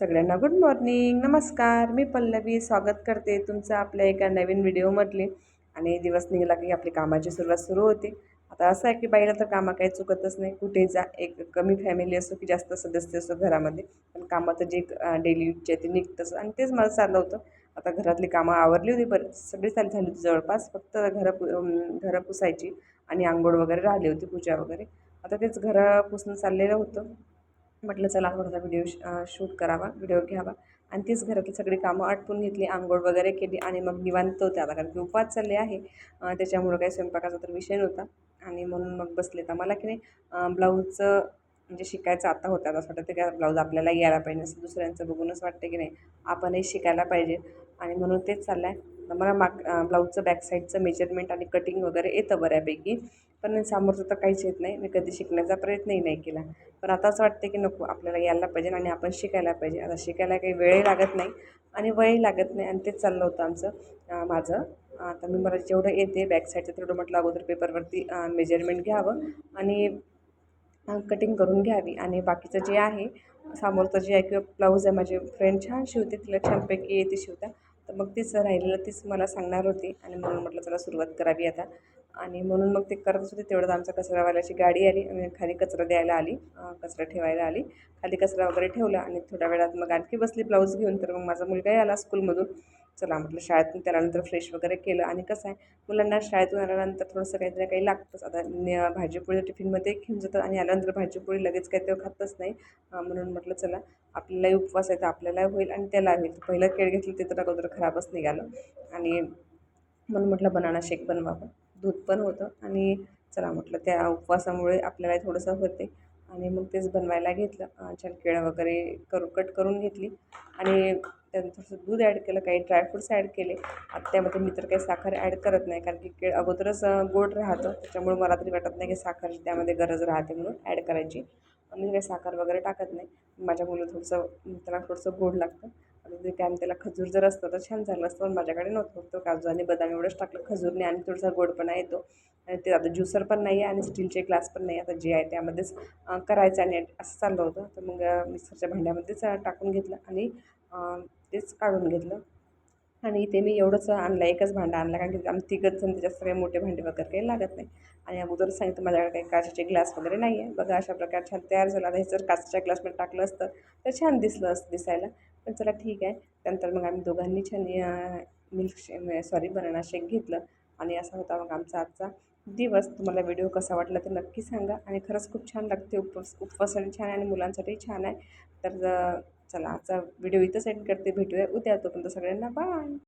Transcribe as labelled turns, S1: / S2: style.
S1: सगळ्यांना good morning नमस्कार. मी पल्लवी. स्वागत करते तुमचं आपल्या एका नवीन व्हिडिओमधले आणि दिवस निघाला की आपली कामाची सुरुवात सुरू होते. आता असं आहे की बाईला तर कामं काही चुकतच नाही. कुठे जा एक कमी फॅमिली असो की जास्त सदस्य असो घरामध्ये. पण कामाचं जे डेली यूजचे ते निघतंच. आणि तेच मला चाललं होतं. आता घरातली कामं आवरली होती बरं. सगळी चालू झाली होती जवळपास. फक्त घरं पु घरं पुसायची आणि आंघोळ वगैरे राहिली होती पूजा वगैरे. आता तेच घरं पुसणं चाललेलं होतं. म्हटलं चला थोडासा व्हिडिओ शूट करावा व्हिडिओ घ्यावा. आणि तीच घरातली सगळी कामं आटपून घेतली आंघोळ वगैरे केली आणि मग निवांत होते आता. कारण की उपवास चालले आहे त्याच्यामुळं काही स्वयंपाकाचा तर विषय नव्हता. आणि म्हणून मग बसले तर मला की नाही ब्लाऊजचं म्हणजे शिकायचं आता होतं. आता असं वाटतं की ब्लाऊज आपल्याला यायला पाहिजे असं दुसऱ्यांचं बघूनच वाटतं की नाही आपणही शिकायला पाहिजे. आणि म्हणून तेच चाललं आहे मला माग ब्लाऊजचं बॅक साईडचं मेजरमेंट आणि कटिंग वगैरे येतं बऱ्यापैकी. पण समोरचं तर काहीच येत नाही. मी कधी शिकण्याचा प्रयत्नही नाही केला. पण आता असं वाटतं की नको आपल्याला यायला पाहिजे आणि आपण शिकायला पाहिजे. आता शिकायला काही वेळही लागत नाही आणि वयही लागत नाही आणि तेच चाललं होतं आमचं माझं. आता मी मला जेवढं येते बॅक साईडचं तेवढं म्हटलं अगोदर पेपरवरती मेजरमेंट घ्यावं आणि कटिंग करून घ्यावी. आणि बाकीचं जे आहे समोरचं जे आहे किंवा ब्लाऊज आहे माझे फ्रेंड छान शिवते तिला छानपैकी येते शिवता तर मग तीच राहिलेलं तीच मला सांगणार होती. आणि म्हणून म्हटलं चला सुरुवात करावी आता. आणि म्हणून मग ते करतच होते तेवढंच आमचा कचरावाल्याची गाडी आली. आणि खाली कचरा द्यायला आली कचरा ठेवायला आली. खाली कचरा वगैरे ठेवला आणि थोड्या वेळात मग आणखी बसली ब्लाऊज घेऊन. तर मग माझा मुलगाही आला स्कूलमधून. चला म्हटलं शाळेतून त्यानंतर फ्रेश वगैरे केलं. आणि कसं आहे मुलांना शाळेतून आल्यानंतर थोडंसं काहीतरी काही लागतंच. आता भाजीपोळी टिफिनमध्ये घेऊन जातात आणि आल्यानंतर भाजीपोळी लगेच काही ते खातच नाही. म्हणून म्हटलं चला आपल्यालाही उपवास आहे तर आपल्यालाही होईल आणि त्याला होईल. पहिलं केळ घेतलं ते तर अगोदर खराबच निघालं. आणि म्हणून म्हटलं बनाना शेक बनवावं. दूध पण होतं आणि चला म्हटलं त्या उपवासामुळे आपल्याला थोडंसं होते. आणि मग तेच बनवायला घेतलं. छान केळं वगैरे करू कट करून घेतली. आणि त्यात थोडंसं दूध ॲड केलं काही ड्रायफ्रूट्स ॲड केले. आता त्यामध्ये मी तर काही साखर ॲड करत नाही कारण की केळ अगोदरच गोड राहतं. त्याच्यामुळे मला तरी वाटत नाही की साखर त्यामध्ये गरज राहते म्हणून ॲड करायची. मी काही साखर वगैरे टाकत नाही. माझ्या मुलं थोडंसं त्याला थोडंसं गोड लागतं. आणि ते काय त्याला खजूर जर असतं तर छान झालं असतं पण माझ्याकडे नव्हतं. फक्त काजू आणि बदाम एवढंच टाकलं. खजूरने आणि थोडासा गोडपणा येतो. आणि ते आता ज्युसर पण नाही आहे आणि स्टीलचे ग्लास पण नाही आता जे आहे त्यामध्येच करायचं आणि असं चाललं होतं. तर मग मिक्सरच्या भांड्यामध्येच टाकून घेतलं आणि तेच काढून घेतलं. आणि इथे मी एवढंच आणलं एकच भांडं आणलं कारण की आम्ही तिघंच जण जास्त काही मोठे भांडे वगैरे काही लागत नाही. आणि अगोदर सांगितलं माझ्याकडे काही काचेचे ग्लास वगैरे नाही आहे बघा अशा प्रकारे छान तयार झाला. आता हे जर काचेच्या ग्लासमध्ये टाकलं असतं तर छान दिसलं असतं दिसायला. पण चला ठीक आहे. त्यानंतर मग आम्ही दोघांनी छान मिल्क शे सॉरी बनाना शेक घेतलं. आणि असा होता मग आमचा आजचा दिवस. तुम्हाला व्हिडिओ कसा वाटला तर नक्की सांगा. आणि खरंच खूप छान लागते. उपवास उपवासासाठी छान आहे आणि मुलांसाठी छान आहे. तर चला आजचा व्हिडिओ इथं सेंड करते भेटूया उद्या तोपर्यंत सगळ्यांना बाय.